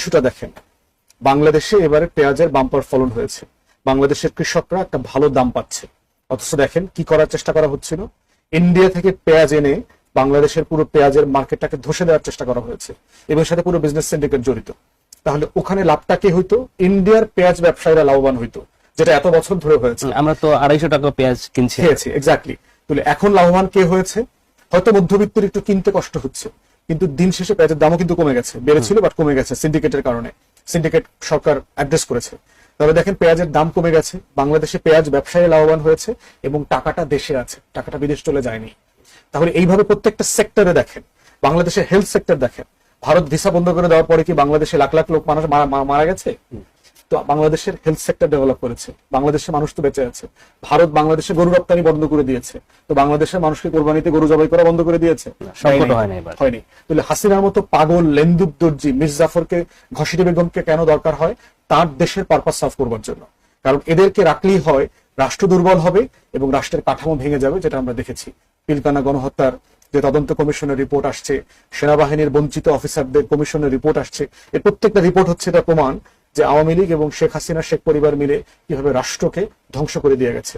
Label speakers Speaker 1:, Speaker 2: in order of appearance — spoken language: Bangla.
Speaker 1: ইস্যুটা দেখেন। বাংলাদেশে এবারে পেঁয়াজের বাম্পার ফলন হয়েছে। বাংলাদেশের কৃষকরা একটা ভালো দাম পাচ্ছে। অথচ দেখেন কি করার চেষ্টা করা হচ্ছিল? ইন্ডিয়া থেকে পেঁয়াজ এনে বাংলাদেশের পুরো পেঁয়াজের মার্কেটটাকে ধসে দেওয়ার চেষ্টা করা হয়েছে এবং সাথে পুরো বিজনেস সিন্ডিকেট জড়িত। তাহলে ওখানে লাভটা কি হইতো? ইন্ডিয়ার পেঁয়াজ ব্যবসায়ীরা লাভবান হইতো যেটা এত বছর ধরে হয়েছে।
Speaker 2: আমরা তো আড়াইশো টাকা পেঁয়াজ কিনছি।
Speaker 1: খেয়েছি এক্স্যাক্টলি তাহলে এখন লাভবান কে হয়েছে? হয়তো মধ্যবিত্তের একটু কিনতে কষ্ট হচ্ছে। কিন্তু দিন শেষে পেঁয়াজের দামও কিন্তু কমে গেছে। বেড়েছিল বাট কমে গেছে সিন্ডিকেটের কারণে। সিন্ডিকেট সরকার অ্যাড্রেস করেছে। তবে দেখেন পেঁয়াজের দাম কমে গেছে। বাংলাদেশে পেঁয়াজ ব্যবসায় লাভবান হয়েছে এবং টাকাটা দেশে আছে। টাকাটা বিদেশ চলে যায়নি। তাহলে এইভাবে প্রত্যেকটা সেক্টরে দেখেন বাংলাদেশের হেলথ সেক্টর দেখেন ভারত ভিসা বন্ধ করে দেওয়ার পরে কি বাংলাদেশে লাখ লাখ লোক মানুষ মারা- গেছে? তো বাংলাদেশের হেলথ সেক্টর ডেভেলপ করেছে। বাংলাদেশের মানুষ তো বেঁচে আছে। ভারত বাংলাদেশে গরু রপ্তানি বন্ধ করে দিয়েছে। তো বাংলাদেশের মানুষকে কোরবানিতে গরু জবাই করা বন্ধ করে দিয়েছে।
Speaker 2: হয়।
Speaker 1: হয়নি তাহলে হাসিনার মতো পাগল লেন্দুব দর্জি মির্জাফরকে ঘসিটি বেগমকে কেন দরকার হয়? তার দেশের পারপাস সাফ করবার জন্য। কারণ এদেরকে রাখলেই হয় রাষ্ট্র দুর্বল হবে এবং রাষ্ট্রের কাঠামো ভেঙে যাবে যেটা আমরা দেখেছি। পিলকানা গণহত্যার যে তদন্ত কমিশনের রিপোর্ট আসছে সেনাবাহিনীর বঞ্চিত অফিসারদের কমিশনের রিপোর্ট আসছে। এর প্রত্যেকটা রিপোর্ট হচ্ছে এটা প্রমাণ যে আওয়ামী লীগ এবং শেখ হাসিনা, শেখ পরিবার মিলে কীভাবে রাষ্ট্রকে ধ্বংস করে দিয়ে গেছে।